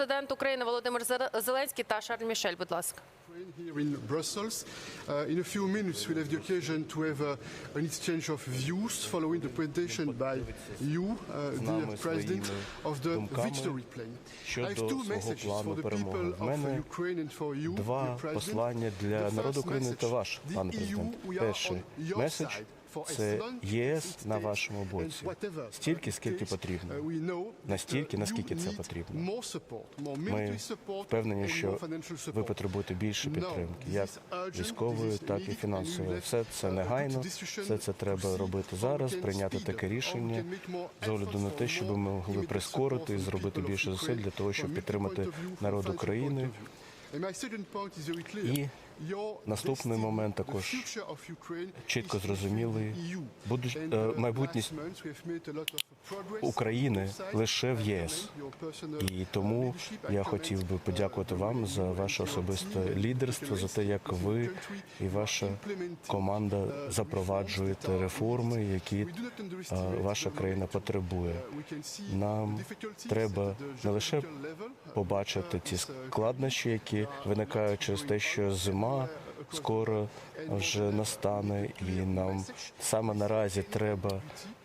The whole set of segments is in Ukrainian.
президент України Володимир Зеленський та Шарль Мішель. Будь ласка. Here in Brussels. Uh, in a few minutes, we'll have the occasion to have uh, an exchange of views following the presentation by you, uh, dear President, of the victory plan. I have two messages for the people of uh, Ukraine and for you, Два dear President. послання для The народу first України та message, ваш, the пане EU, президент. we are Перший on your меседж це ЄС на вашому боці. Стільки, скільки потрібно. uh, Настільки, uh, наскільки це потрібно. Ми впевнені, що ви потребуєте більше підтримки, як військової, так і фінансової. Все це uh, негайно, все це треба робити зараз, прийняти таке рішення з огляду на те, щоб ми могли прискорити і зробити більше зусиль для того, щоб підтримати народ України. І наступний момент також чітко зрозумілий. Будуть- е, майбутність України лише в ЄС. І тому я хотів би подякувати вам за ваше особисте лідерство, за те, як ви і ваша команда запроваджуєте реформи, які е, ваша країна потребує. Нам треба не лише побачити ті складнощі, які виникають через те, що зима скоро вже настане, і нам саме наразі треба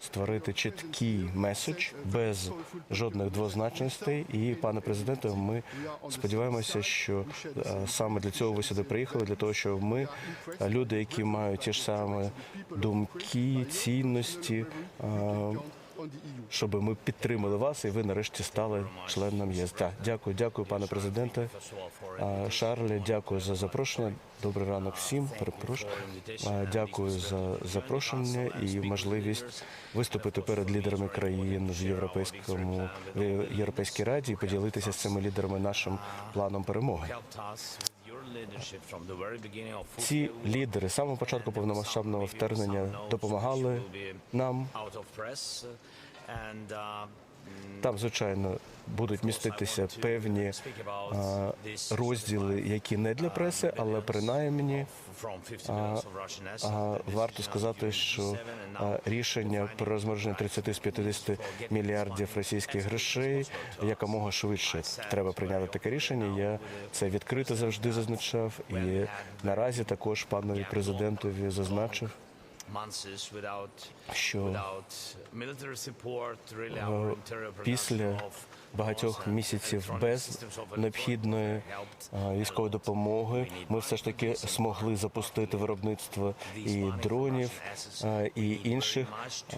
створити чіткий меседж без жодних двозначностей. І пане президенте, ми сподіваємося, що е, саме для цього ви сюди приїхали, для того, щоб ми, е, люди, які мають ті ж самі думки, цінності. Е, щоб ми підтримали вас, і ви нарешті стали членом ЄС. Так, дякую, дякую, пане президенте. Шарлі, дякую за запрошення. Добрий ранок всім. Перепрошую. Дякую за запрошення і можливість виступити перед лідерами країн в європейському в Європейській раді і поділитися з цими лідерами нашим планом перемоги. Ці лідери з самого початку повномасштабного вторгнення допомагали нам. Там, звичайно, будуть міститися певні а, розділи, які не для преси, але принаймні а, а, варто сказати, що рішення про розмороження 30 з 50 мільярдів російських грошей якомога швидше треба прийняти таке рішення. Я це відкрито завжди зазначав, і наразі також панові президентові зазначив. що е, після багатьох місяців без необхідної е, військової допомоги ми все ж таки змогли запустити виробництво і дронів, е, і інших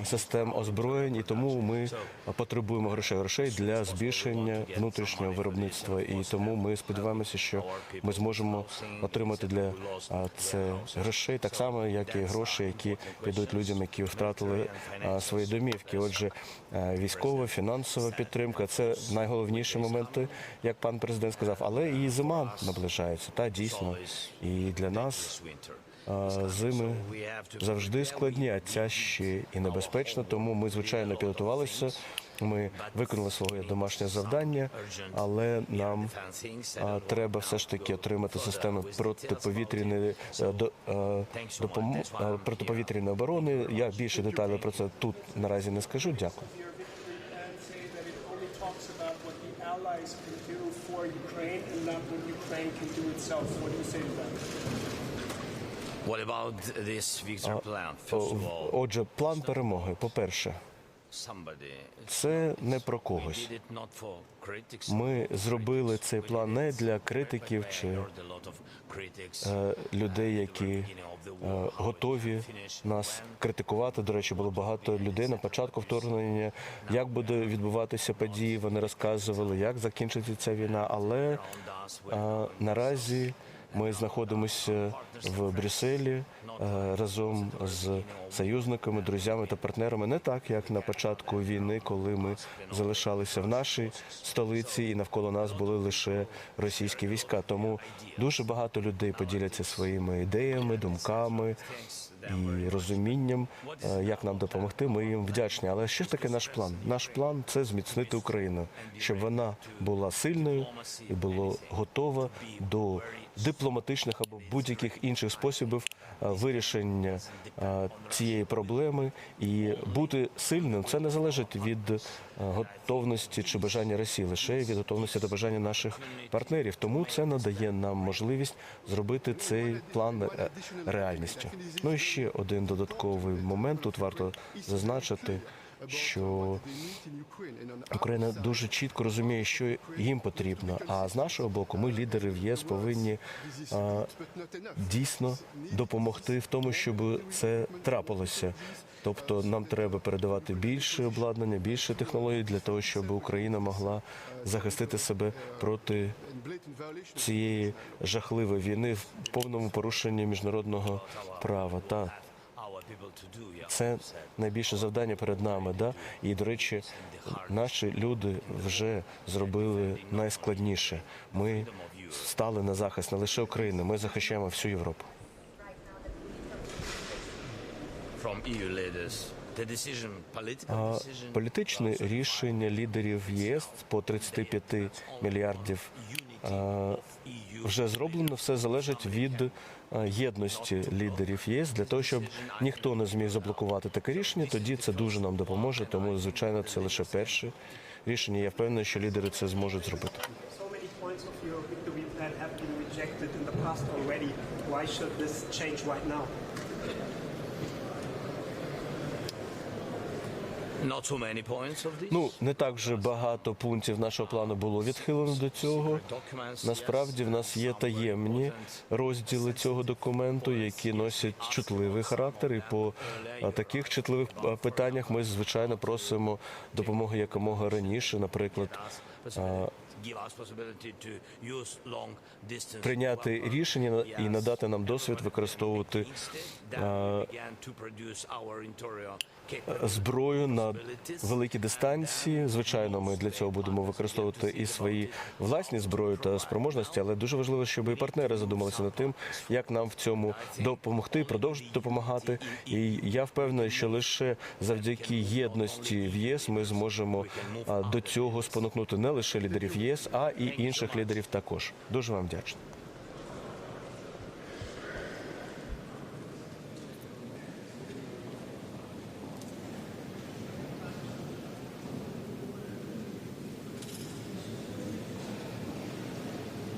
систем озброєнь. І тому ми потребуємо грошей грошей для збільшення внутрішнього виробництва. І тому ми сподіваємося, що ми зможемо отримати для е, це грошей так само, як і гроші, які підуть людям, які втратили свої домівки. Отже, військова, фінансова підтримка це найголовніші моменти, як пан президент сказав, але і зима наближається. Та дійсно, і для нас зими завжди складні, а ця ще і небезпечна. Тому ми звичайно підготувалися. Ми виконали своє домашнє завдання, але нам а, треба все ж таки отримати системи протиповітряної е, до- е, допомо- е, протиповітряної оборони. Я більше деталей про це тут наразі не скажу. Дякую. and say that it only talks about what the allies can do for Ukraine and not what Ukraine can do itself. What do you say to that? What about this victory plan? First of all, Отже, план перемоги. По перше, це не про когось. Ми зробили цей план не для критиків чи е, людей, які е, готові нас критикувати. До речі, було багато людей на початку вторгнення. Як буде відбуватися події? Вони розказували, як закінчиться ця війна. Але е, наразі ми знаходимося в Брюсселі е, разом з союзниками, друзями та партнерами. Не так, як на початку війни, коли ми залишалися в нашій столиці, і навколо нас були лише російські війська. Тому дуже багато людей поділяться своїми ідеями, думками і розумінням, е, як нам допомогти. Ми їм вдячні. Але що ж таке наш план? Наш план це зміцнити Україну, щоб вона була сильною і була готова до дипломатичних або будь-яких інших способів вирішення е, цієї проблеми і бути сильним. Це не залежить від е, готовності чи бажання Росії, лише від готовності до бажання наших партнерів. Тому це надає нам можливість зробити цей план е, реальністю. Ну і ще один додатковий момент. Тут варто зазначити, що Україна дуже чітко розуміє, що їм потрібно. А з нашого боку, ми, лідери в ЄС, повинні а, дійсно допомогти в тому, щоб це трапилося. Тобто нам треба передавати більше обладнання, більше технологій для того, щоб Україна могла захистити себе проти цієї жахливої війни в повному порушенні міжнародного права. Та це найбільше завдання перед нами. Да? І, до речі, наші люди вже зробили найскладніше. Ми стали на захист не лише України, ми захищаємо всю Європу. А політичне рішення лідерів ЄС по 35 мільярдів вже зроблено. Все залежить від єдності лідерів ЄС для того, щоб ніхто не зміг заблокувати таке рішення. Тоді це дуже нам допоможе. Тому звичайно, це лише перше рішення. Я впевнений, що лідери це зможуть зробити. Why should this change right now? not too many points of this. Ну не так вже багато пунктів нашого плану було відхилено до цього. Насправді в нас є таємні розділи цього документу, які носять чутливий характер. І по таких чутливих питаннях ми звичайно просимо допомоги якомога раніше, наприклад. Прийняти рішення і надати нам досвід використовувати capabilities. зброю на великі дистанції. Звичайно, ми для цього будемо використовувати і свої власні зброї та спроможності, але дуже важливо, щоб і партнери задумалися над тим, як нам в цьому допомогти, продовжити допомагати. І я впевнений, що лише завдяки єдності в ЄС ми зможемо до цього спонукнути не лише лідерів ЄС, а і інших лідерів також. Дуже вам вдячний.